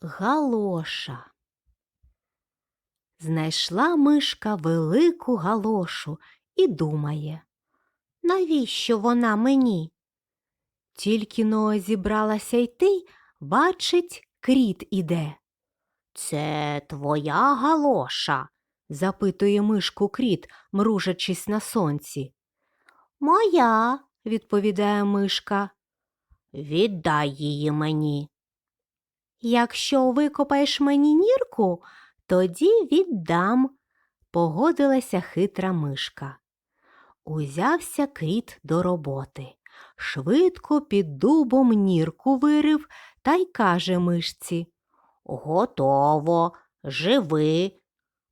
Галоша. Знайшла мишка велику галошу і думає, навіщо вона мені? Тільки но зібралася йти, бачить, кріт іде. Це твоя галоша? запитує мишку кріт, мружачись на сонці. Моя, відповідає мишка. Віддай її мені. Якщо викопаєш мені нірку, тоді віддам, погодилася хитра мишка. Узявся кріт до роботи. Швидко під дубом нірку вирив та й каже мишці Готово, живи,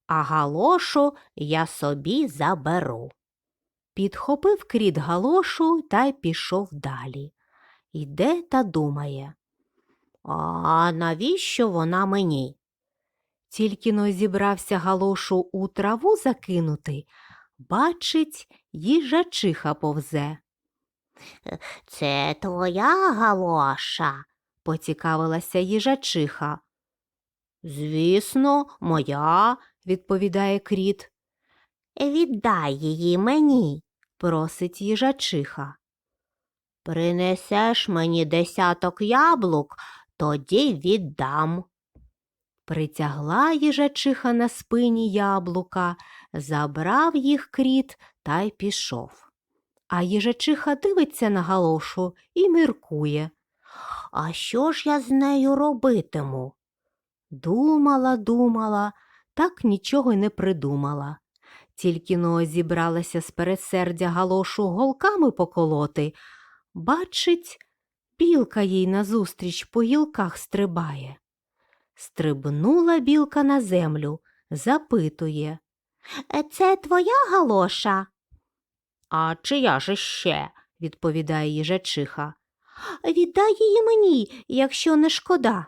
а галошу я собі заберу. Підхопив кріт галошу та й пішов далі. Йде та думає. А навіщо вона мені? Тільки но зібрався галошу у траву закинути, бачить, їжачиха повзе. Це твоя галоша? поцікавилася їжачиха. Звісно, моя, відповідає кріт. Віддай її мені, просить їжачиха. Принесеш мені десяток яблук, тоді віддам. Притягла їжачиха на спині яблука, забрав їх кріт та й пішов. А їжачиха дивиться на галошу і міркує. А що ж я з нею робитиму? Думала, думала, так нічого й не придумала. Тільки но зібралася з пересердя галошу голками поколоти, бачить, білка їй назустріч по гілках стрибає. Стрибнула білка на землю, запитує. «Е, Це твоя галоша? А чия ж ще? відповідає їжачиха. Віддай її мені, якщо не шкода.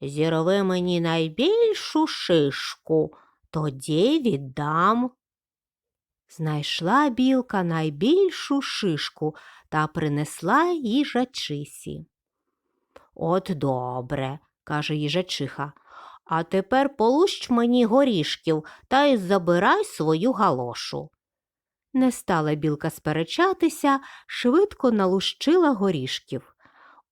Зірви мені найбільшу шишку, тоді віддам. Знайшла білка найбільшу шишку та принесла їжачисі. От добре, каже їжачиха, а тепер полущ мені горішків та й забирай свою галошу. Не стала білка сперечатися, швидко налущила горішків.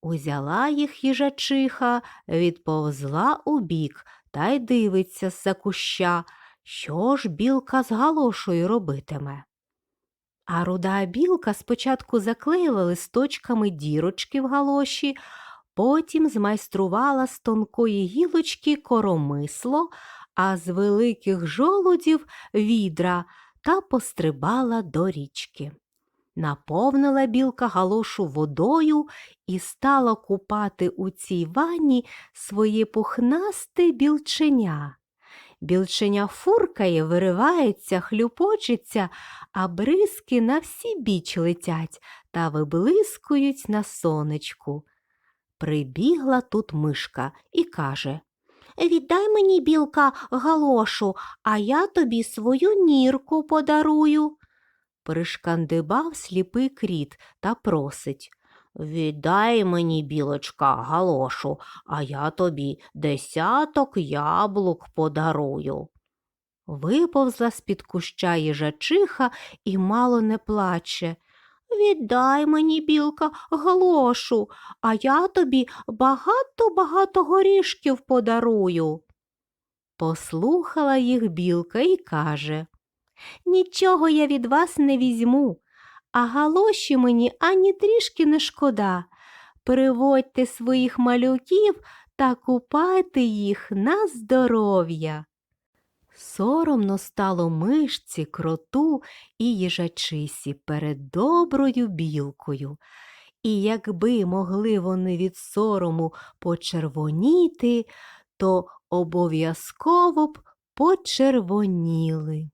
Узяла їх їжачиха, відповзла убік та й дивиться з-за куща, що ж білка з галошою робитиме. А руда білка спочатку заклеїла листочками дірочки в галоші, потім змайструвала з тонкої гілочки коромисло, а з великих жолудів відра та пострибала до річки. Наповнила білка галошу водою і стала купати у цій ванні своє пухнасте білченя. Білченя фуркає, виривається, хлюпочеться, а бризки на всі біч летять та виблискують на сонечку. Прибігла тут мишка і каже Віддай мені, білка, галошу, а я тобі свою нірку подарую. Пришкандибав сліпий кріт та просить Віддай мені, білочка, галошу, а я тобі десяток яблук подарую. Виповзла з-під куща їжачиха і мало не плаче. Віддай мені, білка, галошу, а я тобі багато-багато горішків подарую. Послухала їх білка і каже Нічого я від вас не візьму, а галоші мені ані трішки не шкода. Приводьте своїх малюків та купайте їх на здоров'я. Соромно стало мишці, кроту і їжачисі перед доброю білкою. І якби могли вони від сорому почервоніти, то обов'язково б почервоніли.